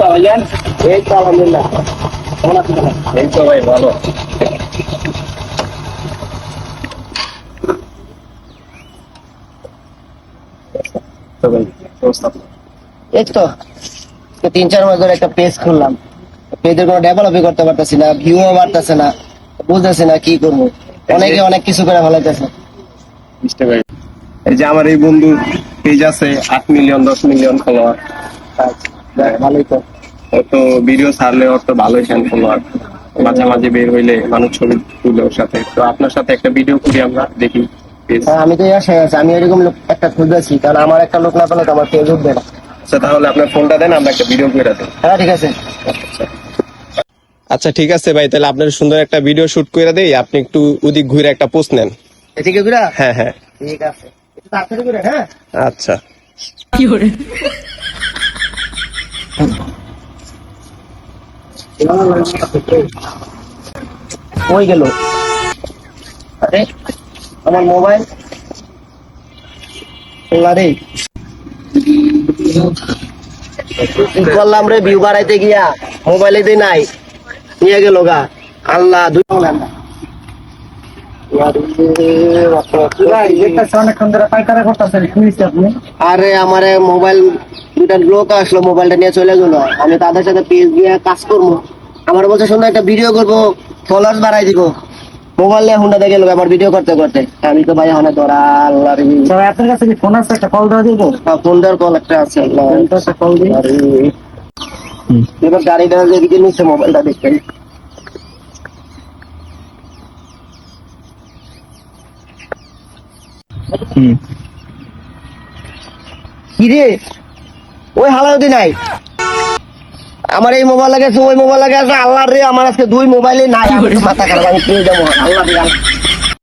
ভাইজান এই তো আলহামদুলিল্লাহ কেমন আছেন এই তো ভাই ভালো তো ভাই কি অবস্থা এই তো তো তিন চার মাস ধরে একটা পেজ খুললাম। পেজের কোনো ডেভেলপই করতে পারতেছি না ভিউও বাড়তেছে না বুঝতেছি না কি করব। অনেকে অনেক কিছু করে পারি এই যে আমার এই বন্ধু পেজ আছে আট মিলিয়ন দশ মিলিয়ন ফলোয়ার ভালোই তো। ও তো ভিডিও ছাড়লে ওর তো ভালোই ফ্যান ফলোয়ার মাঝে মাঝে বের হইলে মানুষ ছবি তুলে ওর সাথে। তো আপনার সাথে একটা ভিডিও করি আমরা দেখি। হ্যাঁ, আমি তো আশায় আছি। আমি এরকম লোক একটা খুঁজেছি কারণ আমার একটা লোক না পেলে তো আমার পেজ উঠবে না। আচ্ছা তাহলে আপনার ফোনটা দেন আমরা একটা ভিডিও করে দেন হ্যাঁ ঠিক আছে। আচ্ছা ঠিক আছে ভাই তাহলে আপনার সুন্দর একটা ভিডিও শুট করে দেই। আপনি একটু ওদিক ঘুরে একটা পোস্ট নেন। আছে গুড়া? হ্যাঁ হ্যাঁ। ঠিক আছে। করে হ্যাঁ? আচ্ছা। কই গেল। আরে আমার মোবাইল? রে। কি করলাম রে ভিউ বাড়াইতে গিয়া? মোবাইলে দিয়ে নাই। নিয়ে গেল গা। আল্লাহ দুই আরে আমারে মোবাইল দুটা লোক আসলো মোবাইলটা নিয়ে চলে গেলো। আমি তাদের সাথে পেজ দিয়ে কাজ করব। আমার বলছে সুন্দর একটা ভিডিও করব ফলোয়ার্স বাড়াই দিব। মোবাইল নিয়ে হুন্ডা দেখে লোক আবার ভিডিও করতে করতে। আমি তো ভাই হনে ধরা আল্লাহ আপনার কাছে কি ফোন আছে? একটা কল দেওয়া দিব ফোন দেওয়ার কল একটা আছে কল দিই আরে। এবার গাড়িটা যেদিকে নিচ্ছে মোবাইলটা দেখতেন কিরে? ওই হালাউদি নাই। আমার এই মোবাইল লাগে ওই মোবাইল লাগে আল্লাহ রে, আমার আজকে দুই মোবাইলে নাই। মাথা খারাপ, আমি পেয়ে যাব আল্লাহ।